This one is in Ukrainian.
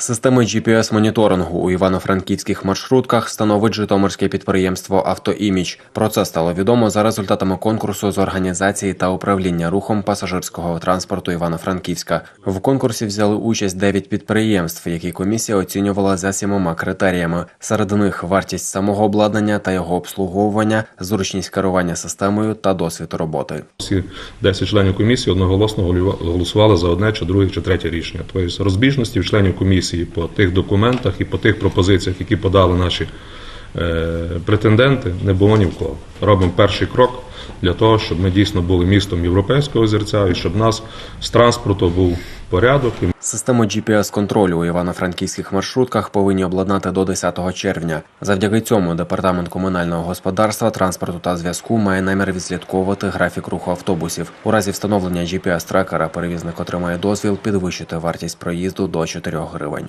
Системи GPS-моніторингу у івано-франківських маршрутках становить житомирське підприємство «Автоімідж». Про це стало відомо за результатами конкурсу з організації та управління рухом пасажирського транспорту Івано-Франківська. В конкурсі взяли участь 9 підприємств, які комісія оцінювала за сімома критеріями. Серед них вартість самого обладнання та його обслуговування, зручність керування системою та досвід роботи. Всі 10 членів комісії одноголосно голосували за одне чи друге чи третє рішення. Тобто розбіжності в членів комісії по тих документах і по тих пропозиціях, які подали наші е, претенденти, не було ні в кого. Робимо перший крок для того, щоб ми дійсно були містом європейського зерця і щоб у нас з транспорту був порядок Систему GPS-контролю у івано-франківських маршрутках повинні обладнати до 10 червня. Завдяки цьому департамент комунального господарства, транспорту та зв'язку має намір відслідковувати графік руху автобусів. У разі встановлення GPS-трекера перевізник отримає дозвіл підвищити вартість проїзду до 4 гривень.